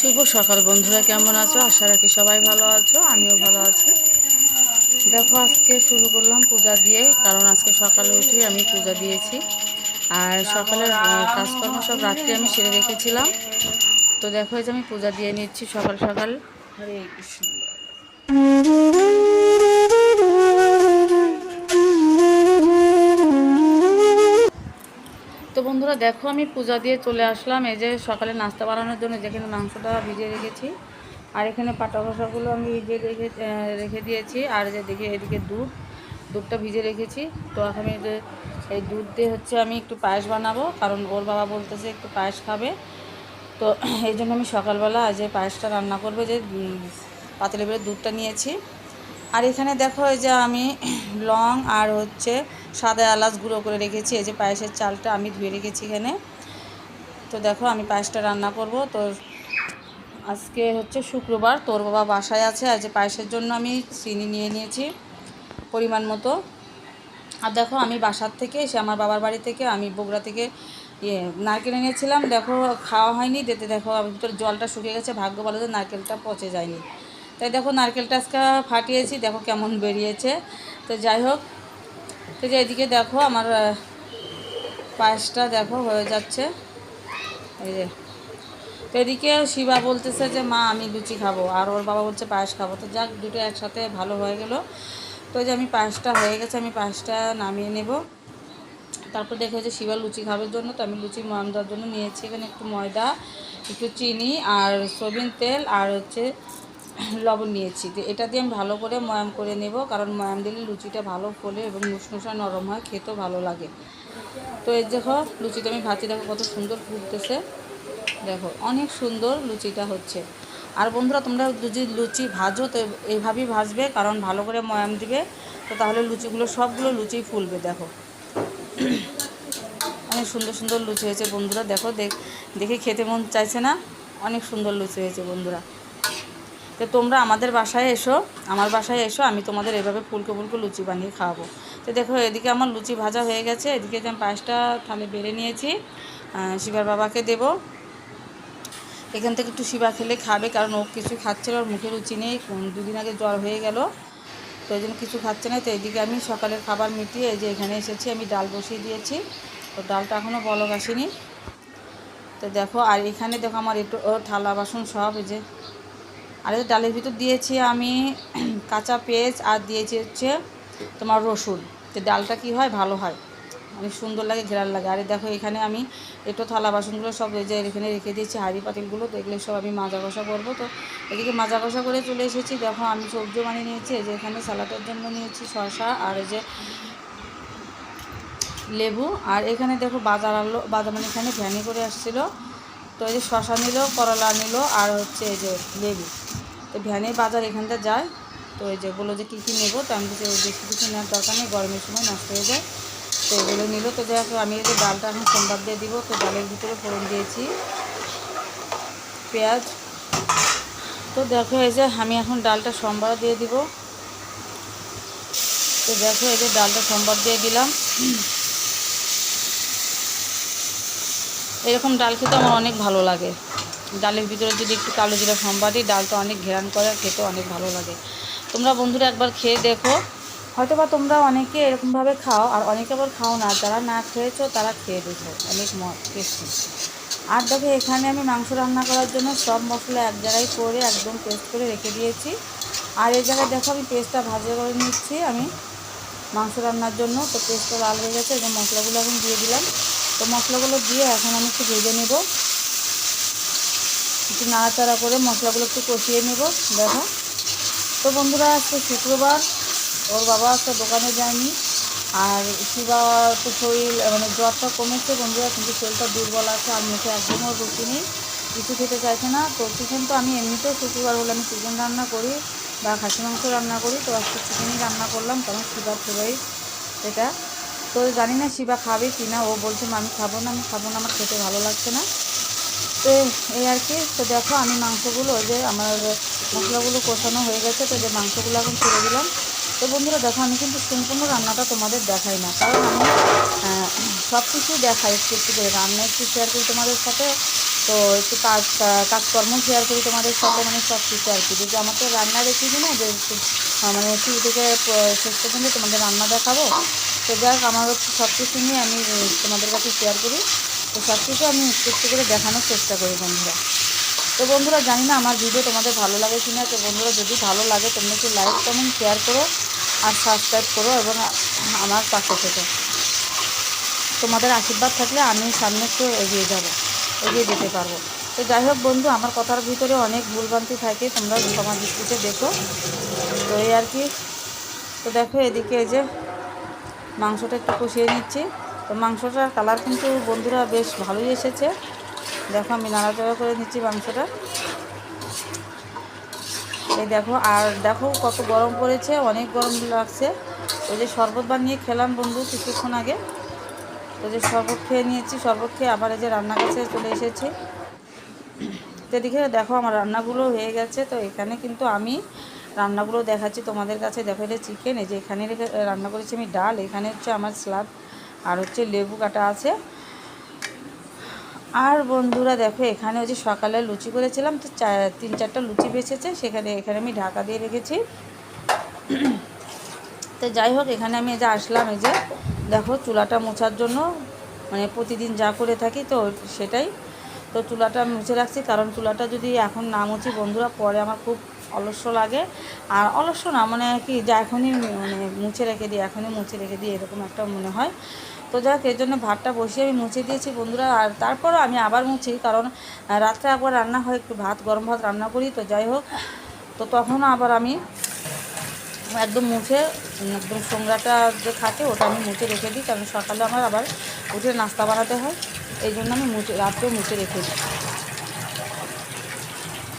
শুভ সকাল। বন্ধুরা, কেমন আছো? আশা রাখি সবাই ভালো আছো, আমিও ভালো আছি। দেখো, আজকে শুরু করলাম পূজা দিয়ে, কারণ আজকে সকালে উঠে আমি পূজা দিয়েছি। আর সকালের কাজকর্ম সব রাত্রে আমি সেরে রেখেছিলাম। তো দেখো যে আমি পূজা দিয়ে নিচ্ছি সকাল সকাল। হরে কৃষ্ণ। বন্ধুরা দেখো আমি পূজা দিয়ে চলে আসলাম। এই যে সকালে নাস্তা বানানোর জন্য যেখানে মাংসটা ভিজিয়ে রেখেছি। আর এখানে পাটা খসাগুলো আমি ভিজিয়ে রেখে রেখে দিয়েছি। আর যে দেখে এদিকে দুধ, দুধটা ভিজে রেখেছি। তো এখন এই যে এই দুধ দিয়ে হচ্ছে আমি একটু পায়েস বানাবো, কারণ ওর বাবা বলতেছে একটু পায়েস খাবে। তো এই জন্য আমি সকালবেলা এই পায়েসটা রান্না করব, যে পাতিলে বেড়ে দুধটা নিয়েছি। আর এখানে দেখো এই যে আমি লং আর হচ্ছে সাদা এলাচ গুঁড়ো করে রেখেছি, এই যে পায়েসের চালটা আমি ধুয়ে রেখেছি এখানে। তো দেখো, আমি পায়েসটা রান্না করব। তো আজকে হচ্ছে শুক্রবার, তোর বাবা বাসায় আছে, আর যে পায়েসের জন্য আমি চিনি নিয়ে নিয়েছি, পরিমাণ মতো। আর দেখো, আমি বাসার থেকে এসে আমার বাবার বাড়ি থেকে আমি বগুড়া থেকে ইয়ে নারকেল এনেছিলাম। দেখো, খাওয়া হয়নি, দিতে দেখো ভিতরে জলটা শুকিয়ে গেছে, ভাগ্য ভালো যে নারকেলটা পচে যায়নি। তাই দেখো, নারকেলটা আজকে ফাটিয়েছি, দেখো কেমন বেরিয়েছে। তো যাই হোক তো যে এদিকে দেখো আমার পায়েসটা দেখো হয়ে যাচ্ছে। এই যে। তো এদিকে শিবা বলতেছে যে, মা, আমি লুচি খাব। আর ওর বাবা বলছে, পায়েস খাব। তো যাক, দুটো একসাথে ভালো হয়ে গেল। তো যে আমি পায়েসটা হয়ে গেছে, আমি পায়েসটা নামিয়ে নেব। তারপর দেখে যে শিবা লুচি খাবার জন্য, তো আমি লুচি ময়াম দেওয়ার জন্য নিয়েছি। এখানে একটু ময়দা, একটু চিনি আর সয়াবিন তেল আর হচ্ছে লবণ নিয়েছি। তো এটা দিয়ে আমি ভালো করে ময়াম করে নেব, কারণ ময়াম দিলে লুচিটা ভালো ফোলে এবং মুসমুসা নরম হয়, খেতেও ভালো লাগে। তো এই দেখো, লুচিটা আমি ভাজি দেখো কত সুন্দর ফুটতেছে। দেখো, অনেক সুন্দর লুচিটা হচ্ছে। আর বন্ধুরা, তোমরা যদি লুচি ভাজো, তো এইভাবেই ভাজবে, কারণ ভালো করে ময়াম দিবে, তো তাহলে লুচিগুলো সবগুলো লুচি ফুলবে, দেখো। অনেক সুন্দর সুন্দর লুচি হয়েছে, বন্ধুরা। দেখ, দেখে খেতে মন চাইছে না? অনেক সুন্দর লুচি হয়েছে, বন্ধুরা। তো তোমরা আমাদের বাসায় এসো, আমার বাসায় এসো, আমি তোমাদের এভাবে ফুলকো ফুলকো লুচি বানিয়ে খাওয়াবো। তো দেখো, এদিকে আমার লুচি ভাজা হয়ে গেছে, এদিকে যে আমি পায়েসটা থালে বেড়ে নিয়েছি শিবার বাবাকে দেবো। এখান থেকে একটু শিবা খেলে খাবে, কারণ ও কিছু খাচ্ছে ওর মুখে রুচি নেই দুদিন আগে জ্বর হয়ে গেল, তো এই জন্য কিছু খাচ্ছে না। তো এদিকে আমি সকালের খাবার মিটিয়ে, এই যে এখানে এসেছি, আমি ডাল বসিয়ে দিয়েছি। তো ডালটা এখনও বলক আসেনি। তো দেখো, আর এখানে দেখো আমার একটু থালা বাসন সব, এই যে আর এই ডালের ভিতর দিয়েছি আমি কাঁচা পেঁয়াজ আর দিয়েছি হচ্ছে তোমার রসুন। তো ডালটা কি হয়? ভালো হয়। অনেক সুন্দর লাগে ঘেরার লাগে। আরে দেখো, এখানে আমি একটু থালা বাসনগুলো সব এই যে এখানে রেখে দিয়েছি, হাঁড়ি পাতিলগুলো। তো এগুলো সব আমি মাজা কষা করব। তো এদিকে মাজা কষা করে চলে এসেছি। দেখো, আমি সবজি বানিয়ে নিয়েছি। যে এখানে স্যালাডের জন্য নিয়েছি শসা আর এই যে লেবু। আর এখানে দেখো, বাজার আনলো, বাজার মানে এখানে ভ্যানে করে আসছিল। তো এই যে শশা নিল, করলা নিল আর হচ্ছে এই যে লেবু। তো ভ্যানে বাজার এখানটা যায় তো এই যেগুলো যে কী কী নেব তো আমি বলছি, বেশি কিছু নেওয়ার দরকার নেই গরমের সময় নষ্ট হয়ে যায়। তো এগুলো নিল তো দেখো আমি এই যে ডালটা এখন সোমবার দিয়ে দিব তো ডালের ভিতরে ফোড়ন দিয়েছি পেঁয়াজ। তো দেখো এই যে আমি এখন ডালটা সোমবার দিয়ে দিব। তো দেখো এই যে ডালটা সোমবার দিয়ে দিলাম। এরকম ডাল খেতে আমার অনেক ভালো লাগে। ডালের ভিতরে যদি একটু কালো জিরা সম্বাদ দিই ডালটা অনেক ঘেরান করে খেতে অনেক ভালো লাগে। তোমরা বন্ধুরা একবার খেয়ে দেখো। হয়তো বা তোমরা অনেকে এরকমভাবে খাও, আর অনেকে আবার খাও না। যারা না খেয়েছো, তারা খেয়ে দেখো। অনেক টেস্টি আর দেখো, এখানে আমি মাংস রান্না করার জন্য সব মশলা এক জায়গায় করে একদম পেস্ট করে রেখে দিয়েছি। আর এই জায়গায় দেখো, আমি পেস্টটা ভাজা করে নিচ্ছি আমি মাংস রান্নার জন্য। তো পেস্টটা লাল হয়ে গেছে এবং মশলাগুলো এখন দিয়ে দিলাম। তো মশলাগুলো দিয়ে এখন আমি একটু ভেজে নেব। একটু নাড়াচাড়া করে মশলাগুলো একটু কষিয়ে নেব দেখো। তো বন্ধুরা আজকে শুক্রবার ওর বাবা আজকে দোকানে যায়নি। আর শিবা তো শরীর মানে জ্বরটা কমেছে বন্ধুরা কিন্তু শরীরটা দুর্বল আছে আর মুখে একদমও রুচি নেই কিছু খেতে চাইছে না। তো চিকেন তো আমি এমনিতেও শুক্রবার হলে আমি চিকেন রান্না করি বা খাসি মাংস রান্না করি। তো আজকে চিকেনই রান্না করলাম কারণ শিবার ফেভারিট এটা। তো জানি না শিবা খাবে কি না ও বলছে "মা, আমি খাব না আমি খাব না আমার খেতে ভালো লাগছে না। তো এই আর কি, তো দেখো আমি মাংসগুলো যে আমার মশলাগুলো কষানো হয়ে গেছে, তো যে মাংসগুলো এখন ছেড়ে দিলাম। তো বন্ধুরা দেখো, আমি কিন্তু সম্পূর্ণ রান্নাটা তোমাদের দেখাই না, কারণ আমি সব কিছুই দেখাই একটু একটু করে। রান্না একটু শেয়ার করি তোমাদের সাথে, তো একটু কাজ কাজকর্ম শেয়ার করি তোমাদের সাথে মানে সব কিছু আর কি। যদি আমাকে রান্না দিই না, যে মানে শুরু থেকে শেষ পর্যন্ত তোমাদের রান্না দেখাবো। তো যাক, আমার হচ্ছে সব কিছু নিয়ে আমি তোমাদের কাছে শেয়ার করি। তো সব কিছু আমি একটু একটু করে দেখানোর চেষ্টা করি বন্ধুরা। তো বন্ধুরা, জানি না আমার ভিডিও তোমাদের ভালো লাগে কি না তো বন্ধুরা, যদি ভালো লাগে, তোমরা একটু লাইক কমেন্ট শেয়ার করো আর সাবস্ক্রাইব করো এবং আমার পাশে থেকো। তোমাদের আশীর্বাদ থাকলে আমি সামনে একটু এগিয়ে যাব, এগিয়ে যেতে পারব। তো যাই হোক বন্ধু, আমার কথার ভিতরে অনেক ভুলভ্রান্তি থাকে, তোমরা সমাজ দৃষ্টিতে দেখো। তো এই আর কি। তো দেখো এদিকে এই যে মাংসটা একটু কষিয়ে নিচ্ছি। তো মাংসটার কালার কিন্তু বন্ধুরা বেশ ভালোই এসেছে। দেখো আমি নাড়াচাড়া করে নিচ্ছি মাংসটা। এই দেখো, আর দেখো কত গরম পড়েছে, অনেক গরম লাগছে। ওই যে শরবত বানিয়ে খেলাম বন্ধু কিছুক্ষণ আগে। তো যে শরবত খেয়ে নিয়েছি, শরবত খেয়ে আবার এই যে রান্নার কাছে চলে এসেছি। তো এদিকে দেখো আমার রান্নাগুলো হয়ে গেছে, তো এখানে কিন্তু আমি রান্নাগুলো দেখাচ্ছি তোমাদের কাছে। দেখো এটা চিকেন এই যে এখানে রান্না করেছি আমি ডাল, এখানে হচ্ছে আমার স্লাদ আর হচ্ছে লেবু কাটা আছে। আর বন্ধুরা দেখো, এখানে ওই যে সকালে লুচি করেছিলাম, তো তিন চারটা লুচি বেঁচেছে সেখানে, এখানে আমি ঢাকা দিয়ে রেখেছি। তো যাই হোক, এখানে আমি এই যে আসলাম, এই যে দেখো চুলাটা মোছার জন্য মানে প্রতিদিন যা করে থাকি তো সেটাই। তো চুলাটা মুছে রাখছি, কারণ চুলাটা যদি এখন না মুছি, বন্ধুরা, পরে আমার খুব অলস্য লাগে। আর অলস্য না মানে কি যা এখনই মানে মুছে রেখে দিই, এখনই মুছে রেখে দিই, এরকম একটা মনে হয়। তো যাক, এর জন্য ভাতটা বসিয়ে আমি মুছে দিয়েছি বন্ধুরা, আর তারপরও আমি আবার মুছি, কারণ রাত্রে একবার রান্না হয়, একটু ভাত, গরম ভাত রান্না করি, তো যাই হোক। তো তখনও আবার আমি একদম মুছে, একদম সোংরাটা যে থাকে ওটা আমি মুছে রেখে দিই, কারণ সকালে আমার আবার উঠে নাস্তা বানাতে হয়। এই জন্য আমি মুছে, রাত্রেও মুছে রেখে দিই।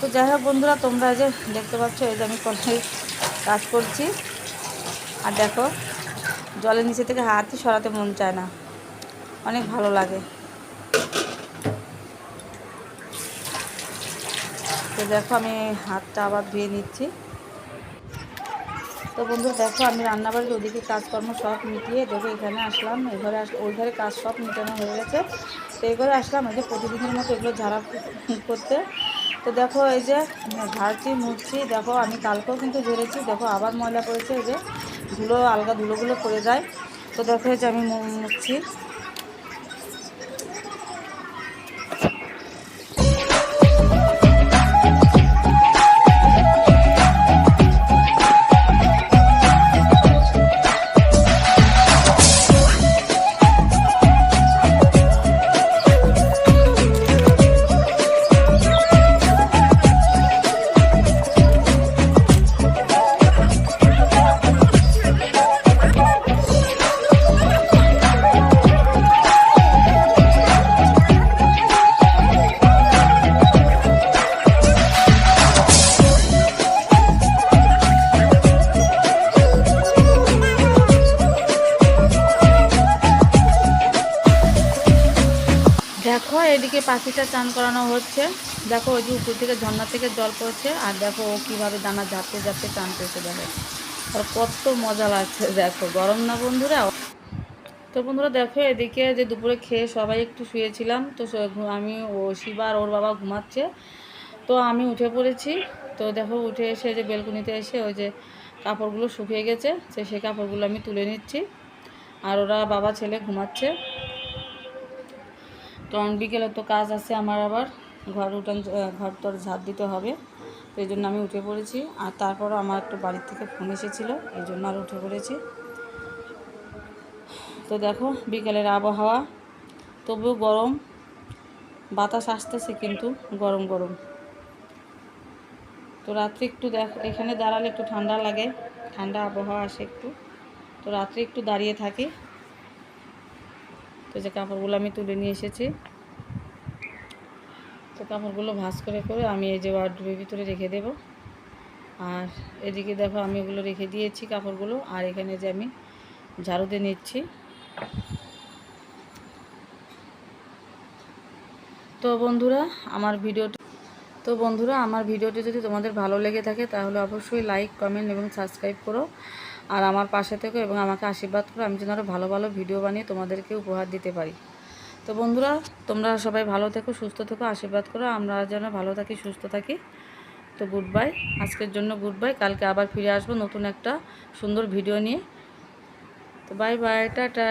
তো যাই হোক বন্ধুরা, তোমরা যে দেখতে পাচ্ছ, এই যে আমি কলের কাজ করছি। আর দেখো, জলের নিচে থেকে হাতই সরাতে মন চায় না। অনেক ভালো লাগে। তো দেখো, আমি হাতটা আবার ধুয়ে নিচ্ছি। তো বন্ধু দেখো, আমি রান্নাবাড়ির ওদিকে কাজকর্ম সব মিটিয়ে দেখো, এখানে আসলাম। এই ঘরে আস, ওই ঘরে কাজ সব মিটানো হয়ে গেছে। তো এই ঘরে আসলাম, এই যে প্রতিদিনের মতো এগুলো ঝাড়া করতে। তো দেখো এই যে ঝাড়ছি মুছছি দেখো, আমি কালকেও কিন্তু ঝেড়েছি। দেখো, আবার ময়লা পড়েছে। এই যে ধুলো, আলগা ধুলোগুলো পড়ে যায়। তো দেখো, এই যে আমি মুড়ছি। এদিকে পাখিটা চান করানো হচ্ছে। দেখো ওই যে উপর থেকে ঝর্ণা থেকে জল পড়ছে, আর দেখো ও কীভাবে দানা ঝাপতে ঝাপতে চান করছে, দেখো। আর কত মজা লাগছে, দেখো। গরম না বন্ধুরা? তো বন্ধুরা, দেখো এদিকে যে দুপুরে খেয়ে সবাই একটু শুয়েছিলাম, তো আমি ও শিবা আর ওর বাবা ঘুমাচ্ছে। তো আমি উঠে পড়েছি, তো দেখো উঠে এসে যে বেলকুনিতে এসে ওই যে কাপড়গুলো শুকিয়ে গেছে সে সেই কাপড়গুলো আমি তুলে নিচ্ছি। আর ওরা বাবা, ছেলে ঘুমাচ্ছে। কারণ বিকেলে তো কাজ আছে আমার আবার। ঘর উঠান ঘর তোর ঝাড় দিতে হবে। তো এই জন্য আমি উঠে পড়েছি। আর তারপরও আমার একটু বাড়ির থেকে ফোন এসেছিল, এই জন্য আর উঠে পড়েছি। তো দেখো, বিকেলের আবহাওয়া। তবুও গরম। বাতাস আসতেছে কিন্তু, গরম গরম। তো রাত্রে একটু দেখ, এখানে দাঁড়ালে একটু ঠান্ডা লাগে। ঠান্ডা আবহাওয়া আসে একটু। তো রাত্রে একটু দাঁড়িয়ে থাকি। তো যে কাপড়গুলো আমি তুলে নিয়ে এসেছি। তো কাপড়গুলো ভাঁজ করে করে আমি এই যে ওয়ার্ড্রোবের ভিতরে রেখে দেব। আর এদিকে দেখো আমি ওগুলো রেখে দিয়েছি কাপড়গুলো, আর এখানে যে আমি ঝাড়ুতে নিচ্ছি। তো বন্ধুরা, আমার ভিডিওটি তো বন্ধুরা, আমার ভিডিওটি যদি তোমাদের ভালো লেগে থাকে, তাহলে অবশ্যই লাইক কমেন্ট এবং সাবস্ক্রাইব করো। আর আমার পাশে থেকো এবং আমাকে আশীর্বাদ করো, আমি যেন আরও ভালো ভালো ভিডিও বানিয়ে তোমাদেরকে উপহার দিতে পারি। তো বন্ধুরা, তোমরা সবাই ভালো থেকো, সুস্থ থেকো, আশীর্বাদ করো, আমরা যেন ভালো থাকি, সুস্থ থাকি। তো গুড বাই আজকের জন্য গুড বাই কালকে আবার ফিরে আসব নতুন একটা সুন্দর ভিডিও নিয়ে। তো বাই বাই টাটা।